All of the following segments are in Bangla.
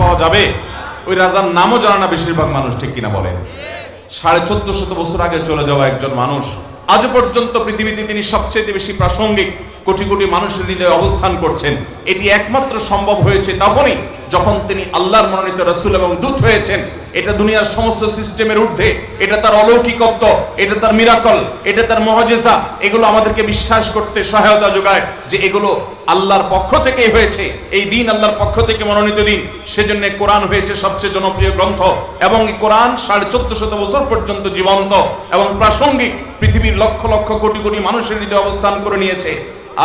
পাওয়া যাবে? ওই রাজার নামও না বেশিরভাগ মানুষ, ঠিক কিনা বলেন? সাড়ে চোদ্দ শত বছর আগে চলে যাওয়া একজন মানুষ, আজ পর্যন্ত পৃথিবীতে তিনি সবচেয়ে বেশি প্রাসঙ্গিক কোটি কোটি মানুষের হৃদয়ে অবস্থান করছেন। এটি একমাত্র সম্ভব হয়েছে তখনই যখন তিনি আল্লাহর মনোনীত রসুল এবং দূত হয়েছেন। এটা দুনিয়ার সমস্ত সিস্টেমের ঊর্ধ্বে, এটা তার অলৌকিকত্ব, এটা তার মিরাকল, এটা তার মহজেসা এগুলো আমাদেরকে বিশ্বাস করতে সহায়তা যোগায় যে এগুলো আল্লাহর পক্ষ থেকেই হয়েছে। এই দিন আল্লাহর পক্ষ থেকে মনোনীত দিন। সেজন্য কোরআন হয়েছে সবচেয়ে জনপ্রিয় গ্রন্থ এবং কোরআন সাড়ে চোদ্দ শত বছর পর্যন্ত জীবন্ত এবং প্রাসঙ্গিক। পৃথিবীর লক্ষ লক্ষ কোটি কোটি মানুষের হৃদয়ে অবস্থান করে নিয়েছে।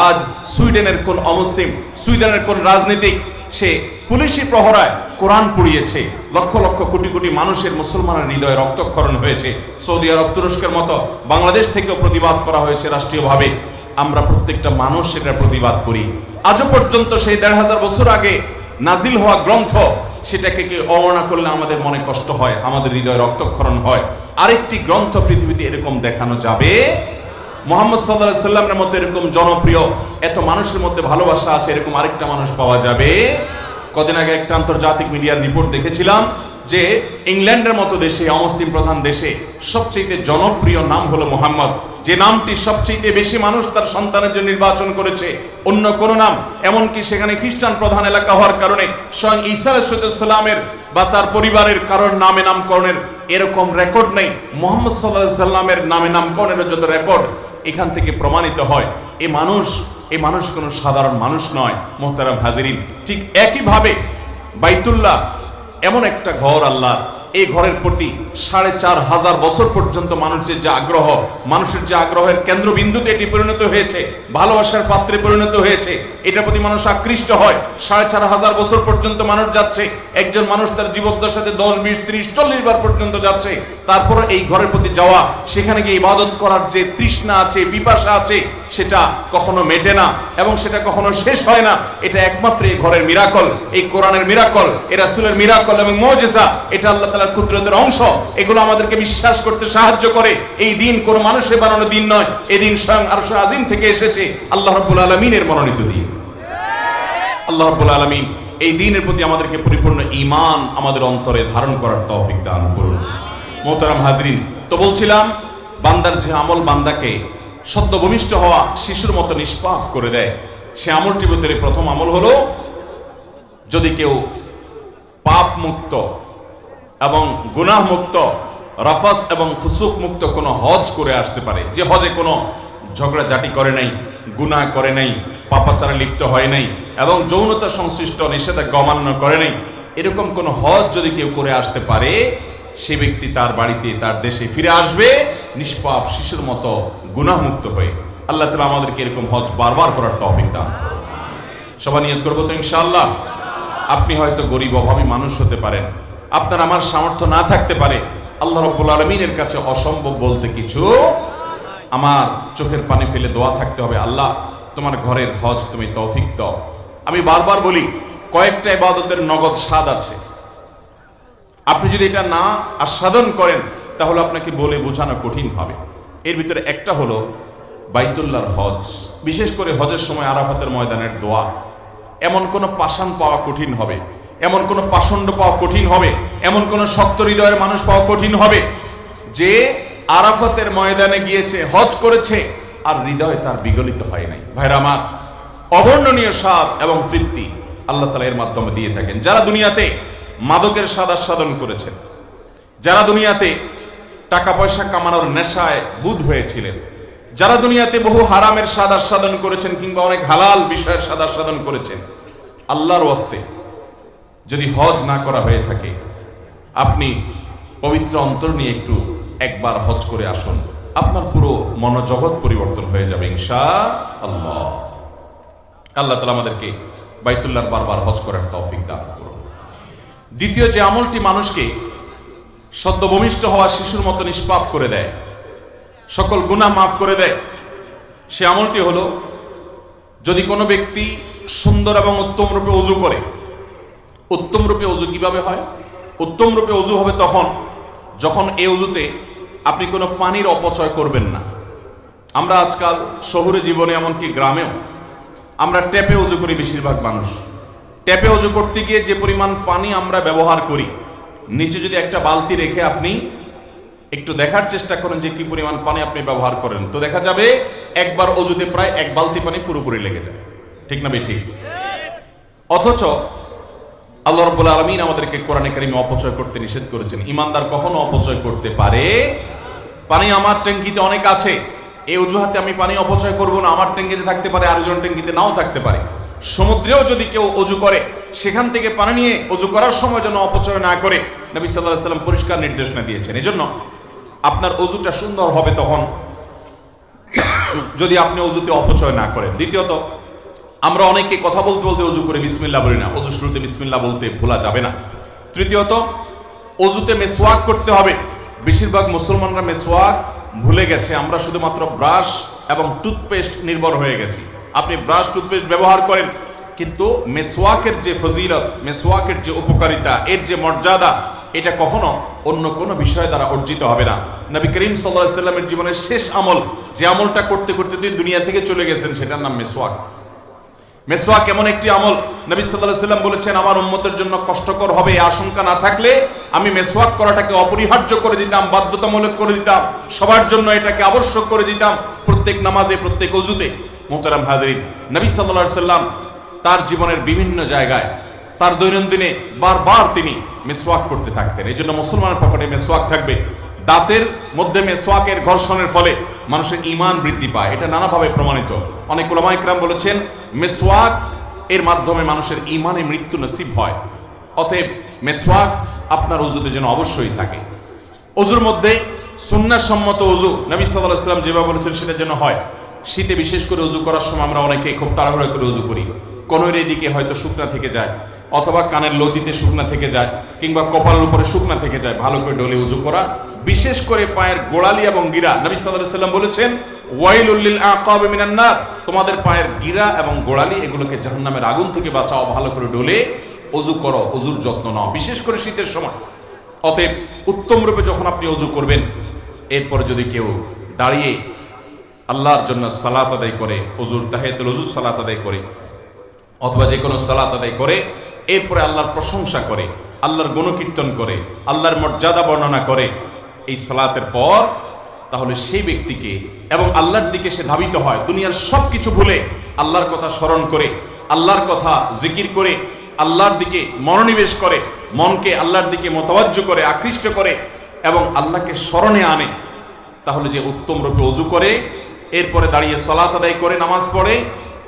আজ সুইডেনের কোন অমুসলিম, সুইডেনের কোন রাজনীতিক, সে পুলিশি প্রহরায় কোরআন পুড়িয়েছে। লক্ষ লক্ষ কোটি কোটি মানুষের মুসলমানের হৃদয়ে রক্তক্ষরণ হয়েছে। সৌদি আরব তুরস্কের মতো বাংলাদেশ থেকেও প্রতিবাদ করা হয়েছে রাষ্ট্রীয়ভাবে। আমরা প্রত্যেকটা মানুষ সেটা প্রতিবাদ করি। আজও পর্যন্ত সেই দেড় হাজার বছর আগে নাজিল হওয়া গ্রন্থ সেটাকে কি অবর্ণনা করলে আমাদের মনে কষ্ট হয়, আমাদের হৃদয় রক্তক্ষরণ হয়। আরেকটি গ্রন্থ পৃথিবীতে এরকম দেখানো যাবে। মোহাম্মদ সাল্লাহ সাল্লামের মতো এরকম জনপ্রিয়, এত মানুষের মধ্যে ভালোবাসা আছে, এরকম আরেকটা মানুষ পাওয়া যাবে। কদিন আগে একটা আন্তর্জাতিক মিডিয়ার রিপোর্ট দেখেছিলাম যে ইংল্যান্ডের মতো দেশে, অমুসলিম প্রধান দেশে সবচেয়ে জনপ্রিয় নাম হলো মোহাম্মদ। যে নামটি সবচেয়ে বেশি মানুষ তার সন্তানের জন্য নির্বাচন করেছে, অন্য কোনো নাম, এমনকি সেখানে খ্রিস্টান প্রধান এলাকা হওয়ার কারণে স্বয়ং আলাইসাল্লামের বা তার পরিবারের কারোর নামে নামকরণের এরকম রেকর্ড নেই। মোহাম্মদ সাল্লাহ সাল্লামের নামে নামকরণের যত রেকর্ড এখান থেকে প্রমাণিত হয়, এ মানুষ এ মানুষ কোনো সাধারণ মানুষ নয়, মোহতারাম হাজিরিন। ঠিক একইভাবে বাইতুল্লাহ এমন একটা ঘর আল্লাহ। এই ঘরের প্রতি সাড়ে চার হাজার বছর পর্যন্ত মানুষের যে আগ্রহ, মানুষের যে আগ্রহের কেন্দ্রবিন্দুতে এটি পরিণত হয়েছে, ভালোবাসার পাত্রে পরিণত হয়েছে, এটার প্রতি মানুষ আকৃষ্ট হয়। সাড়ে চার হাজার বছর পর্যন্ত মানুষ যাচ্ছে, একজন মানুষ তার জীবদ্দশাতে দশ, বিশ, ত্রিশ, চল্লিশ বার পর্যন্ত যাচ্ছে। তারপরে এই ঘরের প্রতি যাওয়া, সেখানে গিয়ে ইবাদত করার যে তৃষ্ণা আছে বিপাশা আছে সেটা কখনো মেটে না এবং সেটা কখনো শেষ হয় না। এটা একমাত্র এই ঘরের মিরাকল, এই কোরআনের মিরাকল এ রাসূলের মিরাকল এবং মজেসা এটা আল্লাহ তাআলার কুদরতের অংশ। এগুলো আমাদেরকে বিশ্বাস করতে সাহায্য করে। এই দিন কোন মানুষের বানানো দিন নয়। এই দিন স্বয়ং আরশ আজিম থেকে এসেছে আল্লাহ রাব্বুল আলামিনের মনোনীত দিন। আল্লাহ রাব্বুল আলামিন এই দিনের প্রতি আমাদেরকে পরিপূর্ণ ঈমান আমাদের অন্তরে ধারণ করার তৌফিক দান করুন। মোহতারাম হাজরিন, তো বলছিলাম, বান্দার যে আমল বান্দাকে সদ্য ভূমিষ্ঠ হওয়া শিশুর মতো নিষ্পাপ করে দেয়। সে আমলটির ভিতরে প্রথম আমল হলো, যদি কেউ পাপ মুক্ত এবং গুনাহ মুক্ত রাফাস এবং ফুসুক মুক্ত কোনো হজ করে আসতে পারে। যে হজে কোনো ঝগড়াঝাটি করে নাই, গুনাহ করে নাই, পাপাচারে লিপ্ত হয় নাই এবং যৌনতা সংশ্লিষ্ট নিষেধাজ্ঞা অমান্য করে নাই, এরকম কোন হজ যদি কেউ করে আসতে পারে, সে ব্যক্তি তার বাড়িতে, তার দেশে ফিরে আসবে, নিষ্পাপ শিশুর মতো গুনাহমুক্ত হয়ে আল্লাহ তালা আমাদেরকে এরকম হজ বারবার করার তৌফিক দান। সবাই নিয়ত করব তো ইনশাআল্লাহ। আপনি হয়তো গরিব, অভাবী মানুষ হতে পারেন। আপনার আমার সামর্থ্য না থাকতে পারে। আল্লাহ রব্বুল আলমিনের কাছে অসম্ভব বলতে কিছু আমার চোখের পানি ফেলে দোয়া থাকতে হবে। আল্লাহ, তোমার ঘরের হজ তুমি তৌফিক দাও। আমি বারবার বলি, কয়েকটা ইবাদতের নগদ স্বাদ আছে। আপনি যদি এটা না আস্বাদন করেন, তাহলে আপনাকে বলে বোঝানো কঠিন হবে। এর ভিতরে একটা হলো বাইতুল্লাহর হজ। বিশেষ করে হজের সময় আরাফাতের ময়দানের দোয়া। এমন কোনো পাষাণ পাওয়া কঠিন হবে, এমন কোনো পাষণ্ড পাওয়া কঠিন হবে, এমন কোনো শক্ত হৃদয়ের মানুষ পাওয়া কঠিন হবে যে আরাফাতের ময়দানে গিয়েছে, হজ করেছে, আর হৃদয় তার বিগলিত হয় নাই। ভাইরা আমার, অবর্ণনীয় স্বাদ এবং তৃপ্তি আল্লাহ তালা এর মাধ্যমে দিয়ে থাকেন। যারা দুনিয়াতে মাদকের স্বাদ আস্বাদন করেছেন, যারা দুনিয়াতে টাকা পয়সা কামানোর নেশায় বুধ হয়েছিলেন। যারা দুনিয়াতে বহু হারামের স্বাদ আস্বাদন করেছেন কিংবা অনেক হালাল বিষয়ের স্বাদ আস্বাদন করেছেন, আল্লাহর ওয়াস্তে যদি হজ না করা হয়ে থাকে, আপনি পবিত্র অন্তর নিয়ে একটু একবার হজ করে আসুন। আপনার পুরো মনোজগৎ পরিবর্তন হয়ে যাবে ইনশা আল্লাহ আল্লাহ তালা আমাদেরকে বাইতুল্লাহর বারবার হজ করার তৌফিক দান করুন। দ্বিতীয় যে আমলটি মানুষকে সদ্য ভূমিষ্ঠ হওয়া শিশুর মতো নিষ্পাপ করে দেয়। সকল গুনাহ মাফ করে দেয়। সে আমলটি হলো, যদি কোনো ব্যক্তি সুন্দর এবং উত্তম রূপে অজু করে, উত্তম রূপে অজু কীভাবে হয়? উত্তম রূপে অজু হবে তখন, যখন এই অজুতে আপনি কোনো পানির অপচয় করবেন না। আমরা আজকাল শহুরে জীবনে এমনকি গ্রামেও আমরা ট্যাপে উজু করি বেশিরভাগ মানুষ। ট্যাপে অজু করতে গিয়ে যে পরিমাণ পানি আমরা ব্যবহার করি নিচে যদি একটা বালতি রেখে আপনি একটু দেখার চেষ্টা করেন যে কি পরিমাণ পানি আপনি ব্যবহার করেন, তো দেখা যাবে একবার অজুতে প্রায় এক বালতি পানি পুরোপুরি লেগে যায়। ঠিক না ঠিক। অথচ আল্লাহ রব্বুল আলমিন আমাদেরকে কোরআনে কারিমে অপচয় করতে নিষেধ করেছেন। ইমানদার কখনো অপচয় করতে পারে? পানি আমার ট্যাঙ্কিতে অনেক আছে। এই অজুহাতে আমি পানি অপচয় করব না, আমার ট্যাঙ্কিতে থাকতে পারে, আরেকজন ট্যাঙ্কিতে নাও থাকতে পারে। সমুদ্রেও যদি কেউ অজু করে, সেখান থেকে পানি নিয়ে অজু করার সময় যেন অপচয় না করে, নবী সাল্লাহ সাল্লাম পরিষ্কার নির্দেশনা দিয়েছেন। এজন্য আপনার অজুটা সুন্দর হবে তখন, যদি আপনি অজুতে অপচয় না করেন। দ্বিতীয়ত, আমরা অনেকে কথা বলতে বলতে অজু করে বিসমিল্লা বলি না। অজু শুরুতে বিসমিল্লা বলতে ভোলা যাবে না। তৃতীয়ত, অজুতে মেসওয়াক করতে হবে। বেশিরভাগ মুসলমানরা মেসওয়াক ভুলে গেছে। আমরা শুধুমাত্র ব্রাশ এবং টুথপেস্ট নির্ভর হয়ে গেছি। আপনি ব্রাশ টুথপেস্ট ব্যবহার করেন, কিন্তু মেসওয়াকের যে ফজিলত মেসওয়াকের যে উপকারিতা, এর যে মর্যাদা, এটা কখনো অন্য কোনো বিষয় দ্বারা অর্জিত হবে না। নবী করিম সাল্লাহ সাল্লামের জীবনের শেষ আমল, যে আমলটা করতে করতে তিনি দুনিয়া থেকে চলে গেছেন, সেটার নাম মেসওয়াক মেসওয়াক এমন একটি আমল, নবী সাল্লাল্লাহু সাল্লাম বলেছেন, আমার উম্মতের জন্য কষ্টকর হবে আশঙ্কা না থাকলে আমি মেসওয়াক করাটাকে অপরিহার্য করে দিতাম, বাধ্যতামূলক করে দিতাম, সবার জন্য এটাকে আবশ্যক করে দিতাম, প্রত্যেক নামাজে, প্রত্যেক অজুতে। মোহতারাম হাজরিন, নবী সাল্লাল্লাহু সাল্লাম তার জীবনের বিভিন্ন জায়গায়, তার দৈনন্দিনে বারবার তিনি মেসওয়াক করতে থাকতেন। এই জন্য মুসলমানের পকেটে মেসওয়াক থাকবে। দাঁতের মধ্যে মেসওয়াকের ঘর্ষণের ফলে মানুষের ইমান বৃদ্ধি পায়। এটা নানাভাবে প্রমাণিত। অনেক ওলামা ইকরাম বলেছেন, মেসওয়াক এর মাধ্যমে মানুষের ইমানে মৃত্যু নসিব হয়। অতএব মেসওয়াক আপনার অজুতে যেন অবশ্যই থাকে। অজুর মধ্যে সুন্নাসম্মত অজু নবী সাল্লাহ সাল্লাম যেভাবে বলেছেন, সেটা যেন হয়। শীতে বিশেষ করে অজু করার সময় আমরা অনেকে খুব তাড়াহুড়ো করে অজু করি। কনের এদিকে হয়তো শুকনা থেকে যায়, অথবা কানের লতিতে শুকনা থেকে যায়, কিংবা কপালের উপরে শুকনা থেকে যায়, ভালো করে ডলে উজু করা। বিশেষ করে পায়ের গোড়ালি এবং গিরা, নবী সাল্লাম বলেছেন, ওয়াইলুল আকাব মিনান নার তোমাদের পায়ের গিরা এবং গোড়ালি এগুলোকে জাহান্নামের আগুন থেকে বাঁচাও, ভালো করে ডলে অজু করো অজুর যত্ন নাও। বিশেষ করে শীতের সময়। অতএব উত্তম রূপে যখন আপনি অজু করবেন, এরপরে যদি কেউ দাঁড়িয়ে আল্লাহর জন্য সালাত আদায় করে অজুর তাহেতুল অজুর সালাত আদায় করে, অথবা যে কোনো সালাত আদায় করে, এরপরে আল্লাহর প্রশংসা করে, আল্লাহর গুণকীর্তন করে, আল্লাহর মর্যাদা বর্ণনা করে, এই সালাতের পর তাহলে সেই ব্যক্তিকে এবং আল্লাহর দিকে সে ধাবিত হয়, দুনিয়ার সব কিছু ভুলে আল্লাহর কথা স্মরণ করে, আল্লাহর কথা জিকির করে, আল্লাহর দিকে মনোনিবেশ করে, মনকে আল্লাহর দিকে মতবাজ্য করে, আকৃষ্ট করে এবং আল্লাহকে স্মরণে আনে, তাহলে যে উত্তম রূপে অজু করে এরপরে দাঁড়িয়ে সলাত আদায় করে, নামাজ পড়ে।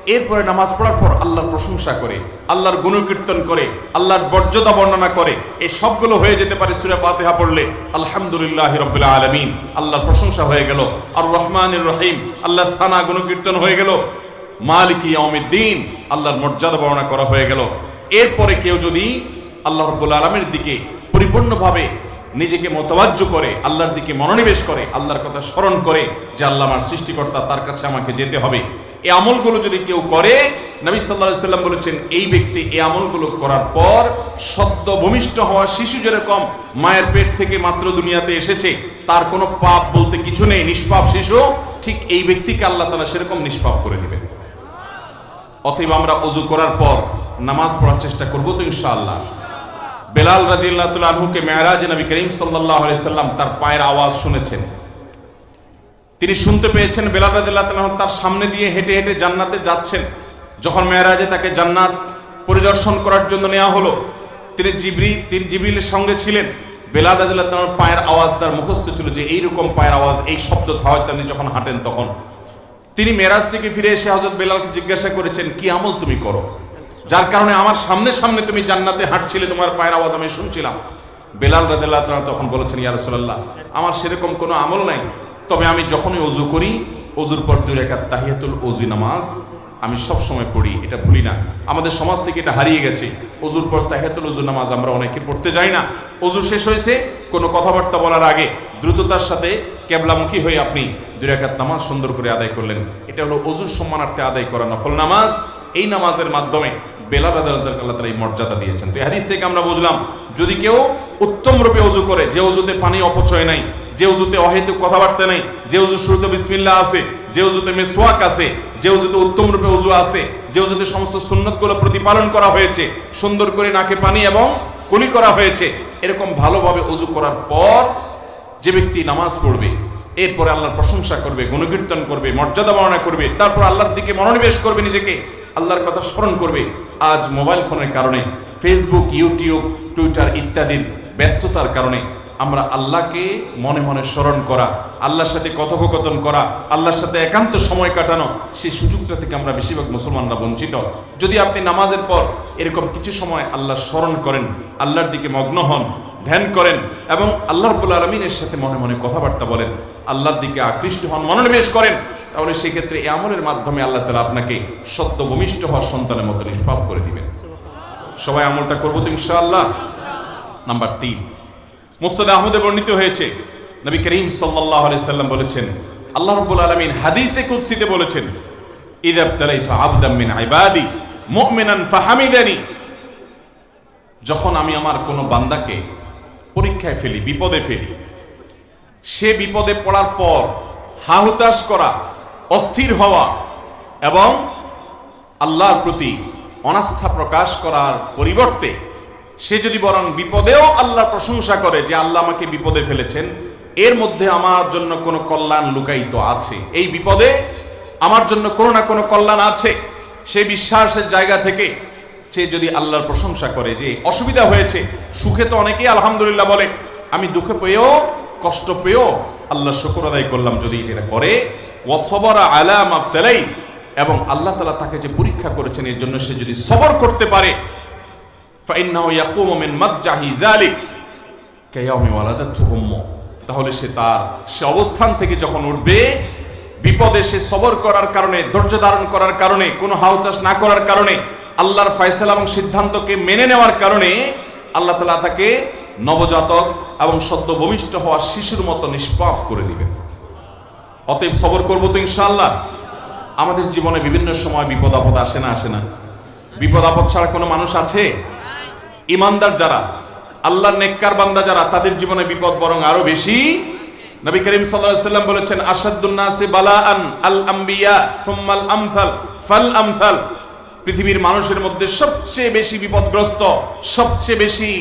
এরপরে নামাজ পড়ার পর আল্লাহর প্রশংসা করে, আল্লাহর গুণকীর্তন করে, আল্লাহর বর্জ্যতা বর্ণনা করে। এই সবগুলো হয়ে যেতে পারে সুরে ফাতিহা পড়লে। আলহামদুলিল্লাহ রবিল আলমিন। আল্লাহর প্রশংসা হয়ে গেল। আর রহমানুর রহিম। আল্লাহর থানা গুণকীর্তন হয়ে গেল। মালিক দিন আল্লাহর মর্যাদা বর্ণনা করা হয়ে গেল। এরপরে কেউ যদি আল্লাহ রব্বুল আলমের দিকে পরিপূর্ণভাবে নিজেকে মতবাজ্য করে, আল্লাহর দিকে মনোনিবেশ করে, আল্লাহর কথা স্মরণ করে যে আল্লাহ আমার সৃষ্টিকর্তা, তার কাছে আমাকে যেতে হবে। এই আমলগুলো যদি কেউ করে, নবী সাল্লাহ সাল্লাম বলেছেন, এই ব্যক্তি এই আমলগুলো করার পর সদ্য ভূমিষ্ঠ হওয়া শিশু যেরকম মায়ের পেট থেকে মাত্র দুনিয়াতে এসেছে, তার কোনো পাপ বলতে কিছু নেই, নিষ্পাপ শিশু, ঠিক এই ব্যক্তিকে আল্লাহ তালা সেরকম নিষ্পাপ করে দিবেন। অতএব আমরা অজু করার পর নামাজ পড়ার চেষ্টা করব তো ইনশাআল্লাহ। বেলাল রাদিল্লাহ আনহুকে মেয়ারাজ নবী করিম সাল্লাহ সাল্লাম তার পায়ের আওয়াজ শুনেছেন। তিনি শুনতে পেয়েছেন বেলাল রাদিল্লাহ তার সামনে দিয়ে হেঁটে হেঁটে জান্নাতে যাচ্ছেন। যখন মেয়ারাজে তাকে জান্নাত পরিদর্শন করার জন্য নেওয়া হলো, তিনি জিবরি, তিনি জিবরিলের সঙ্গে ছিলেন। বেলাল রাদিল্লাহ তার পায়ের আওয়াজ তার মুখস্থ ছিল যে এইরকম পায়ের আওয়াজ, এই শব্দ হয় তিনি যখন হাঁটেন তখন। তিনি মেরাজ থেকে ফিরে এসে হজরত বেলালকে জিজ্ঞাসা করেছেন, কি আমল তুমি করো? যার কারণে আমার সামনে সামনে তুমি জান্নাতে হাঁটছিলে, তোমার পায়ের আওয়াজ আমি শুনছিলাম। বেলাল রাদিল্লাহ তখন বলেছেন, ইয়া রাসূলুল্লাহ, আমার সেরকম কোনো আমল নাই। তবে আমি যখনই অজু করি অজুর পর দুই রেখাত তাহিয়াতুল অজু নামাজ আমি সব সময় পড়ি। এটা ভুলি না। আমাদের সমাজ থেকে এটা হারিয়ে গেছে। অজুর পর তাহিয়াতুল অজু নামাজ আমরা অনেকে পড়তে যাই না। অজু শেষ হয়েছে, কোনো কথাবার্তা বলার আগে দ্রুততার সাথে কেবলামুখী হয়ে আপনি দুই রেখাত নামাজ সুন্দর করে আদায় করলেন। এটা হলো অজুর সম্মানার্থে আদায় করা নফল নামাজ। এই নামাজের মাধ্যমে বেলাল আদালতের আল্লাহ তালা এই মর্যাদা দিয়েছেন। তো হাদিস থেকে আমরা বুঝলাম, যদি কেউ উত্তম রূপে অজু করে, যে অজুতে পানি অপচয় নাই, যে অজুতে অহেতুক কথাবার্তা নেই, যে অজু শুরুতে বিসমিল্লাহ আছে, যে উজুতে মেসওয়াক আছে, যে উজুতে উত্তম রূপে উজু আছে, যে উজুতে সমস্ত সুন্নতগুলো প্রতিপালন করা হয়েছে, সুন্দর করে নাকে পানি এবং কুলি করা হয়েছে, এরকম ভালোভাবে উজু করার পর যে ব্যক্তি নামাজ পড়বে, এরপরে আল্লাহর প্রশংসা করবে, গুণকীর্তন করবে, মর্যাদা বর্ণনা করবে, তারপর আল্লাহর দিকে মনোনিবেশ করবে নিজেকে আল্লাহর কথা স্মরণ করবে। আজ মোবাইল ফোনের কারণে ফেসবুক ইউটিউব টুইটার ইত্যাদির ব্যস্ততার কারণে আমরা আল্লাহকে মনে মনে স্মরণ করা, আল্লাহর সাথে কথোপকথন করা, আল্লাহর সাথে একান্ত সময় কাটানো, সেই সুযোগটা থেকে আমরা বেশিরভাগ মুসলমানরা বঞ্চিত। যদি আপনি নামাজের পর এরকম কিছু সময় আল্লাহ স্মরণ করেন, আল্লাহর দিকে মগ্ন হন, ধ্যান করেন এবং আল্লাহ রব্বুল আলমিনের সাথে মনে মনে কথাবার্তা বলেন, আল্লাহর দিকে আকৃষ্ট হন, মনোনিবেশ করেন তাহলে সেক্ষেত্রে এই আমলের মাধ্যমে আল্লাহ তালা আপনাকে সত্য ভূমিষ্ঠ হওয়ার সন্তানের মতো নিষ্পাপ করে দিবেন। সবাই আমলটা করব তো ইনশাআল্লাহ? নাম্বার তিন। মুস্তাদ আহমদে বর্ণিত হয়েছে, নবী করিম সাল্লাহ সাল্লাম বলেছেন, আল্লাহ রব্বুল আলমিন হাদিসে কুৎসিতে বলেছেন ইদাব তালাইতু আবদাম মিন ইবাদি মুমিনান ফাহামিদানি। যখন আমি আমার কোনো বান্দাকে পরীক্ষায় ফেলি, বিপদে ফেলি, সে বিপদে পড়ার পর হাহুতাশ করা অস্থির হওয়া এবং আল্লাহর প্রতি অনাস্থা প্রকাশ করার পরিবর্তে সে যদি বরং বিপদেও আল্লাহর প্রশংসা করে যে আল্লাহ আমাকে বিপদে ফেলেছেন, এর মধ্যে আমার জন্য কোনো কল্যাণ লুকায়িত আছে। এই বিপদে আমার জন্য কোনো না কোনো কল্যাণ আছে। সে বিশ্বাসের জায়গা থেকে সে যদি আল্লাহর প্রশংসা করে যে অসুবিধা হয়েছে, সুখে তো অনেকেই আলহামদুলিল্লাহ বলে, আমি দুঃখে পেয়েও, কষ্ট পেয়েও আল্লাহ শুকর আদায় করলাম যদি এটা করে ওয়াসবরা আলাম আবতালাই এবং আল্লাহ তালা তাকে যে পরীক্ষা করেছেন, এর জন্য সে যদি সবর করতে পারে তাহলে সে তার, সে অবস্থান থেকে যখন উঠবে, বিপদে সে সবর করার কারণে, ধৈর্য ধারণ করার কারণে, কোনো হাউতাস না করার কারণে, আল্লাহর ফয়সালা এবং সিদ্ধান্তকে মেনে নেওয়ার কারণে, আল্লাহ তালা তাকে নবজাতক এবং সদ্য ভূমিষ্ঠ হওয়া শিশুর মতো নিষ্পাপ করে দিবেন। অতএব সবর করব তো ইনশাআল্লাহ। আমাদের জীবনে বিভিন্ন সময় বিপদ আপদ আসে না আসে না। বিপদ আপদ ছাড়া কোনো মানুষ আছে? ইমানদার যারা, আল্লাহর নেককার বান্দা যারা, তাদের জীবনে বিপদ বরং আরও বেশি। নবী করিম সাল্লাম বলেছেন আসাদুন নাসি বালাআন আল আম্বিয়া সুম্মাল আমসাল ফাল পৃথিবীর মানুষের মধ্যে সবচেয়ে বেশি বিপদগ্রস্ত, সবচেয়ে বেশি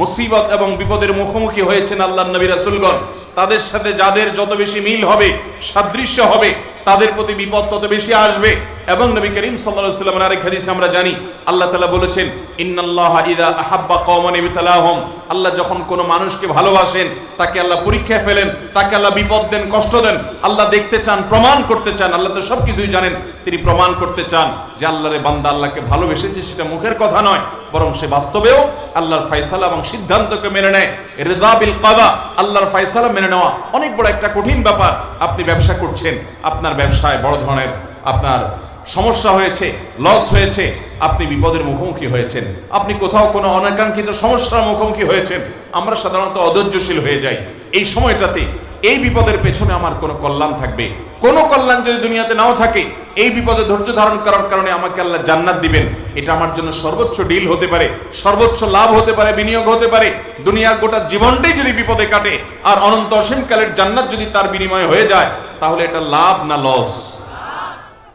মুসিবত এবং বিপদের মুখোমুখি হয়েছেন আল্লাহ নবী রাসূলগণ। তাদের সাথে যাদের যত বেশি মিল হবে, সাদৃশ্য হবে, তাদের প্রতি বিপদ তত বেশি আসবে। এবং নবী করিম সাল্লাল্লাহু আলাইহি আরেক হাদিসে আমরা জানি, আল্লাহ তাআলা বলেছেন, ইন্নাল্লাহা ইযা আহাব্বা কওমান ইবতালাহুম। আল্লাহ যখন কোন মানুষকে ভালোবাসেন, তাকে আল্লাহ পরীক্ষায় ফেলেন, তাকে আল্লাহ বিপদ দেন, কষ্ট দেন, আল্লাহ দেখতে চান, প্রমাণ করতে চান, আল্লাহ তো সবকিছুই জানেন, তিনি প্রমাণ করতে চান যে আল্লাহরে বান্দা আল্লাহকে ভালোবেসেছে, সেটা মুখের কথা নয়, বরং সে বাস্তবেও আল্লাহর ফয়সালা এবং সিদ্ধান্তকে মেনে নেয়। রেদা বিল কাদা, আল্লাহর ফয়সালা মেনে নেওয়া অনেক বড় একটা কঠিন ব্যাপার। আপনি ব্যবসা করছেন, আপনার ব্যবসায় বড় ধরনের আপনার সমস্যা হয়েছে লস হয়েছে, আপনি বিপদের মুখোমুখি হয়েছেন। আপনি কোথাও কোনো অনাকাঙ্ক্ষিত সমস্যার মুখোমুখি হয়েছেন। আমরা সাধারণত অধৈর্যশীল হয়ে যাই। এই সময়টাতে এই বিপদের পেছনে আমার কোনো কল্যাণ থাকবে। কোনো কল্যাণ যদি দুনিয়াতে নাও থাকে, এই বিপদে ধৈর্য ধারণ করার কারণে আমাকে আল্লাহ জান্নাত দিবেন। এটা আমার জন্য সর্বোচ্চ ডিল হতে পারে, সর্বোচ্চ লাভ হতে পারে, বিনিয়োগ হতে পারে। দুনিয়ার গোটা জীবনটাই যদি বিপদে কাটে, আর অনন্ত অসীমকালের জান্নাত যদি তার বিনিময়ে হয়ে যায়, তাহলে এটা লাভ না লস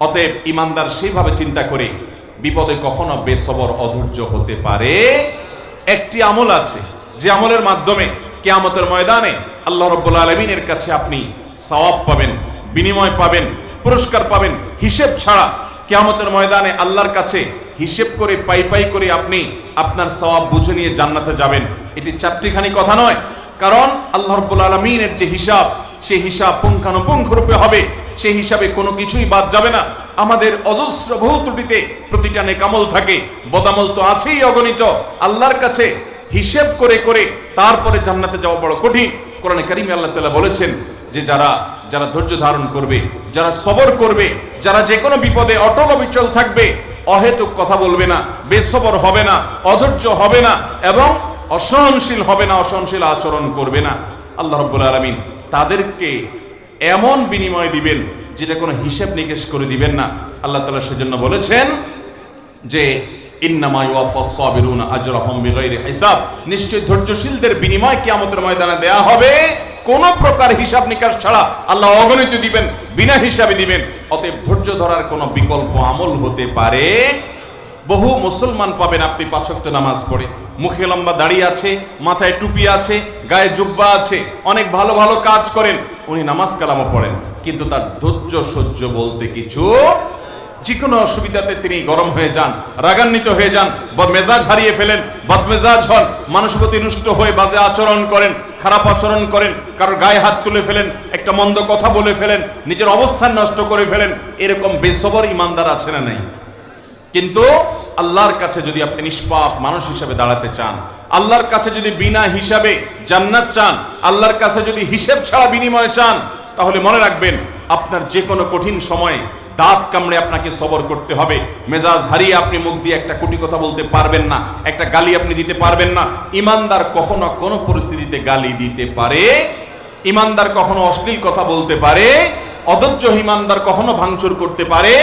অতএব ইমানদার সেইভাবে চিন্তা করে বিপদে কখনো বেসবর অধৈর্য হতে পারে। একটি আমল আছে, যে আমলের মাধ্যমে কেয়ামতের ময়দানে আল্লাহ রব্বুল আলমিনের কাছে আপনি সওয়াব পাবেন, বিনিময় পাবেন, পুরস্কার পাবেন। হিসেব ছাড়া কেয়ামতের ময়দানে আল্লাহর কাছে হিসেব করে, পাই পাই করে আপনি আপনার সওয়াব বুঝে নিয়ে জান্নাতে যাবেন। এটি চারটিখানি কথা নয়, কারণ আল্লাহ রব্বুল আলমিনের যে হিসাব, সেই হিসাব পুঙ্খানুপুঙ্খ রূপে হবে। সেই হিসাবে কোনো কিছুই বাদ যাবে না। আমাদের অজস্র বহু ত্রুটিতে প্রতিটা নেকামল থাকে। বদামল তো আছেই অগণিত। আল্লাহর কাছে হিসেব করে করে তারপরে জান্নাতে যাওয়া বড় কঠিন। কোরআনে কারিমে আল্লাহ তাআলা বলেছেন যে যারা যারা ধৈর্য ধারণ করবে, যারা সবর করবে, যারা যে কোনো বিপদে অটল অবিচল থাকবে, অহেতুক কথা বলবে না, বেসবর হবে না, অধৈর্য হবে না এবং অসহনশীল হবে না, অসহনশীল আচরণ করবে না। আল্লাহ রব্বুল আলমিন তাদেরকে এমন বিনিময় দিবেন যেটা কোনো হিসেব নিকেশ করে দিবেন না। আল্লাহ তালা সেজন্য বলেছেন যে ধৈর্যশীলদের বিনিময় ময়দানে হবে। কোন প্রকার হিসাব নিকাশ ছাড়া আল্লাহ দিবেন, বিনা হিসাবে দিবেন। অতএব ধৈর্য ধরার কোনো বিকল্প আমল হতে পারে। বহু মুসলমান পাবেন আপনি পাঁচক্ত নামাজ পড়ে। মুখে লম্বা দাড়ি আছে, মাথায় টুপি আছে, গায়ে জুব্বা আছে, অনেক ভালো ভালো কাজ করেন, উনি নামাজ কালামও পড়েন। কিন্তু তার ধৈর্য সহ্য বলতে কিছু যে কোনো অসুবিধাতে তিনি গরম হয়ে যান, রাগান্বিত হয়ে যান মেজাজ হারিয়ে ফেলেন, বদমেজাজ হন মানুষের প্রতি রুষ্ট হয়ে বাজে আচরণ করেন, খারাপ আচরণ করেন, কারোর গায়ে হাত তুলে ফেলেন, একটা মন্দ কথা বলে ফেলেন, নিজের অবস্থান নষ্ট করে ফেলেন, এরকম বেসবর ইমানদার আছে না নাই? কিন্তু আল্লাহর কাছে যদি আপনি নিষ্পাপ মানুষ হিসাবে দাঁড়াতে চান, আল্লাহর কাছে যদি বিনা হিসাবে জান্নাত চান, আল্লাহর কাছে যদি হিসেব ছাড়া বিনিময় চান, তাহলে মনে রাখবেন আপনার যে কোনো কঠিন সময়ে দাঁত কামড়ে আপনাকে সবর করতে হবে। মেজাজ হারিয়ে আপনি মুখ দিয়ে একটা কুটি কথা বলতে পারবেন না, একটা গালি আপনি দিতে পারবেন না। ইমানদার কখনো কোনো পরিস্থিতিতে গালি দিতে পারে, ইমানদার কখনো অশ্লীল কথা বলতে পারে, অধৈর্য ইমানদার কখনো ভাঙচুর করতে পারে,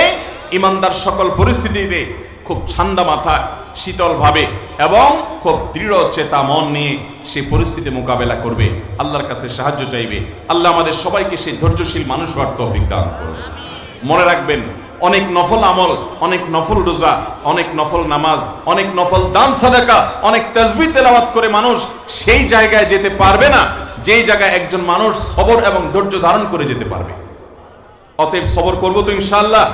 ইমানদার সকল পরিস্থিতিতে খুব ঠান্ডা মাথা শীতল ভাবে এবং খুব দৃঢ় চেতা মন নিয়ে সে পরিস্থিতি মোকাবেলা করবে। আল্লাহর কাছে সাহায্য চাইবে। আল্লাহ আমাদের সবাইকে সেই ধৈর্যশীল মানুষ হওয়ার তৌফিক দান করবে মনে রাখবেন, অনেক নফল আমল, অনেক নফল রোজা, অনেক নফল নামাজ, অনেক নফল দান সাদাকা, অনেক তাজবি তেলাওয়াত করে মানুষ সেই জায়গায় যেতে পারবে না, যেই জায়গায় একজন মানুষ সবর এবং ধৈর্য ধারণ করে যেতে পারবে। অতএব সবর করব তো ইনশাআল্লাহ।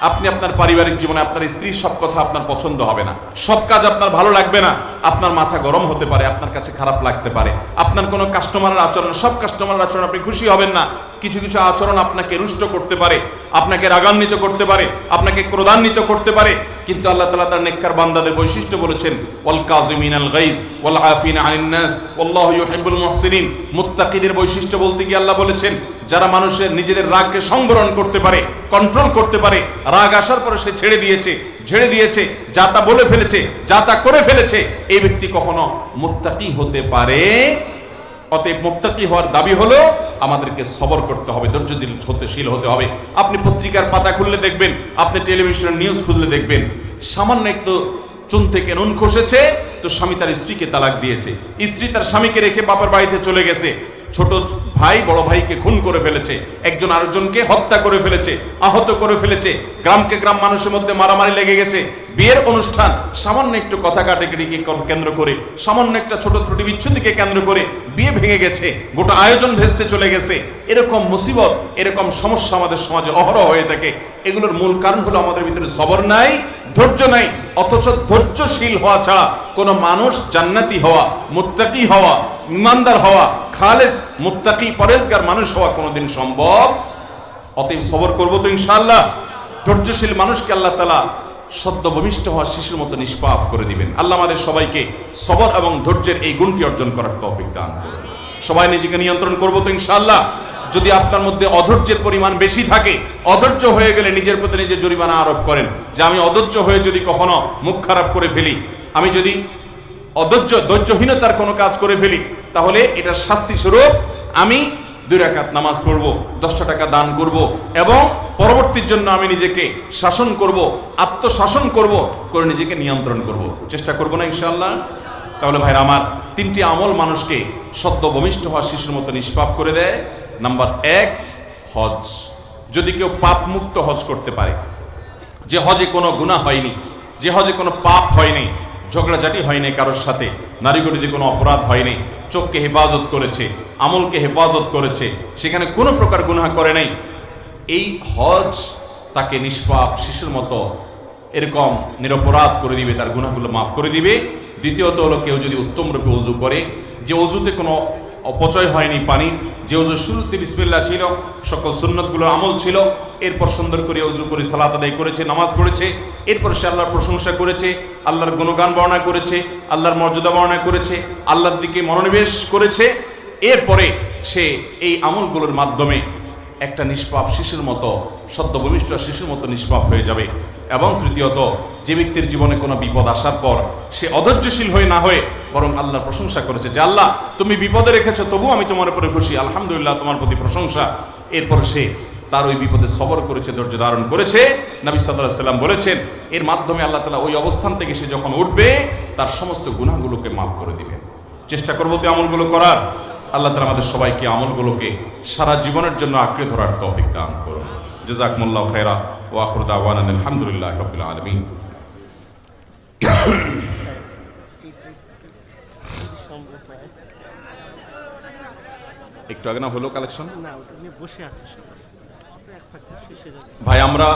আপনি আপনার পারিবারিক জীবনে আপনার স্ত্রীর সব কথা আপনার পছন্দ হবে না। সব কাজ আপনার ভালো লাগবে না। আপনার মাথা গরম হতে পারে, আপনার কাছে খারাপ লাগতে পারে। আপনার কোনো কাস্টমারের আচরণ, সব কাস্টমারের আচরণ আপনি খুশি হবেন না। কিছু কিছু আচরণ আপনাকে রুষ্ট করতে পারে, আপনাকে রাগান্বিত করতে পারে, আপনাকে ক্রোধান্বিত করতে পারে। কিন্তু আল্লাহ তালা তার নেককার বান্দাদের বৈশিষ্ট্য বলেছেন ওয়াল কাযিমিন আল গাইজ ওয়াল আফিনা আনিন নাস, ওয়াল্লাহু ইউহিব্বুল মুহসিনিন। মুত্তাকিদের বৈশিষ্ট্য বলতে গিয়ে আল্লাহ বলেছেন, যারা মানুষের নিজেদের রাগকে সংবরণ করতে পারে কন্ট্রোল করতে পারে, রাগ আসার পরে সে ছেড়ে দিয়েছে, ঝেড়ে দিয়েছে, যা তা বলে ফেলেছে, যা তা করে ফেলেছে। এই ব্যক্তি কখনো মুত্তাকি হতে পারে, অতএব মুত্তাকি হওয়ার দাবি হলো আমাদেরকে সবর করতে হবে, ধৈর্যশীল হতে হবে। আপনি পত্রিকার পাতা খুললে দেখবেন, আপনি টেলিভিশনের নিউজ খুললে দেখবেন সামান্য একটু চুন থেকে নুন খসেছে, তো স্বামী তার স্ত্রীকে তালাক দিয়েছে। স্ত্রী তার স্বামীকে রেখে বাপের বাড়িতে চলে গেছে। ছোট ভাই, বড় ভাইকে খুন করে ফেলেছে। একজন আরেকজনকে হত্যা করে ফেলেছে, আহত করে ফেলেছে। গ্রামকে গ্রাম মানুষের মধ্যে মারামারি লেগে গেছে। বিয়ের অনুষ্ঠান, সামান্য একটু কথা কাটাকাটিকে কেন্দ্র করে, সামান্য একটা ছোট ত্রুটি বিচ্ছুতিকে কেন্দ্র করে বিয়ে ভেঙে গেছে। গোটা আয়োজন ভেস্তে চলে গেছে। এরকম মুসিবত, এরকম সমস্যা আমাদের সমাজে অহরহ হয়ে থাকে। এগুলোর মূল কারণ হলো আমাদের ভিতরে সবর নাই, ধৈর্য নাই, অথচ ধৈর্যশীল হওয়া ছাড়া কোনো মানুষ জান্নাতি হওয়া, মুত্তাকি হওয়া ইমানদার হওয়া, খালেস, মুত্তাকি, পরেজগার মানুষ হওয়া কোনোদিন সম্ভব। অতএব সবর করব তো ইনশাআল্লাহ। ধৈর্যশীল মানুষকে আল্লাহ তালা সদ্য ভূমিষ্ঠ হওয়া শিশুর মতো নিষ্পাপ করে দিবেন। আল্লাহ আমাদের সবাইকে সবর এবং ধৈর্যের এই গুণটি অর্জন করার তৌফিক দান করুন। সবাই নিজেকে নিয়ন্ত্রণ করব তো ইনশাআল্লাহ। যদি আপনার মধ্যে অধৈর্যের পরিমাণ বেশি থাকে, অধৈর্য হয়ে গেলে নিজের প্রতি নিজে জরিমানা আরোপ করেন যে, আমি অধৈর্য হয়ে যদি কখনো মুখ খারাপ করে ফেলি, আমি যদি অধৈর্য, ধৈর্যহীনতার কোনো কাজ করে ফেলি তাহলে এটার শাস্তি স্বরূপ আমি দুই রাকাত নামাজ পড়ব দশটা টাকা দান করব এবং পরবর্তীর জন্য আমি নিজেকে শাসন করব, আত্মশাসন করব, করে নিজেকে নিয়ন্ত্রণ করব। চেষ্টা করব না ইনশাল্লাহ তাহলে ভাই আমার তিনটি আমল মানুষকে সদ্য ভূমিষ্ঠ হওয়া শিশুর মতো নিষ্পাপ করে দেয়। নাম্বার এক, হজ। যদি কেউ পাপ মুক্ত হজ করতে পারে, যে হজে কোনো গুণা হয়নি, যে হজে কোনো পাপ হয়নি ঝগড়াঝাটি হয়নি কারোর সাথে। নারীগণিতে কোনো অপরাধ হয়নি। চোখকে হেফাজত করেছে, আমলকে হেফাজত করেছে। সেখানে কোনো প্রকার গুনাহ করে নাই। এই হজ তাকে নিষ্পাপ শিশুর মতো এরকম নিরপরাধ করে দিবে, তার গুনাহগুলো মাফ করে দিবে। দ্বিতীয়ত হলো কেউ যদি উত্তম রূপে অজু করে, যে অজুতে কোনো অপচয় হয়নি পানি যে উজু শুরুতে বিসমিল্লা ছিল, সকল সুন্নতগুলো আমল ছিল, এরপর সুন্দর করে উজু করে সালাত আদায় করেছে, নামাজ পড়েছে, এরপর সে আল্লাহর প্রশংসা করেছে, আল্লাহর গুণগান বর্ণনা করেছে, আল্লাহর মর্যাদা বর্ণনা করেছে, আল্লাহর দিকে মনোনিবেশ করেছে, এরপরে সে এই আমলগুলোর মাধ্যমে একটা নিষ্পাপ শিশুর মতো সদ্যভূমিষ্ঠ শিশুর মতো নিষ্পাপ হয়ে যাবে। এবং তৃতীয়ত, যে ব্যক্তির জীবনে কোনো বিপদ আসার পর সে অধৈর্যশীল হয়ে না হয়ে বরং আল্লাহর প্রশংসা করেছে যে, আল্লাহ, তুমি বিপদে রেখেছো তবু আমি তোমার উপরে খুশি। আলহামদুলিল্লাহ, তোমার প্রতি প্রশংসা। এরপর সে তার ওই বিপদে সবর করেছে, ধৈর্য ধারণ করেছে। নবী সাল্লাহ সাল্লাম বলেছেন, এর মাধ্যমে আল্লাহ তালা ওই অবস্থান থেকে সে যখন উঠবে, তার সমস্ত গুণাগুলোকে মাফ করে দিবেন। চেষ্টা করব তো আমলগুলো করার। আল্লাহ তালা আমাদের সবাইকে আমলগুলোকে সারা জীবনের জন্য আঁকড়ে ধরার তৌফিক দান করুন। জাজাকুমুল্লাহ খেরা ও আখরুদ আওয়ান আলহামদুলিল্লাহ রবিল হয় একটু আগে না হলো কালেকশন ভাই আমরা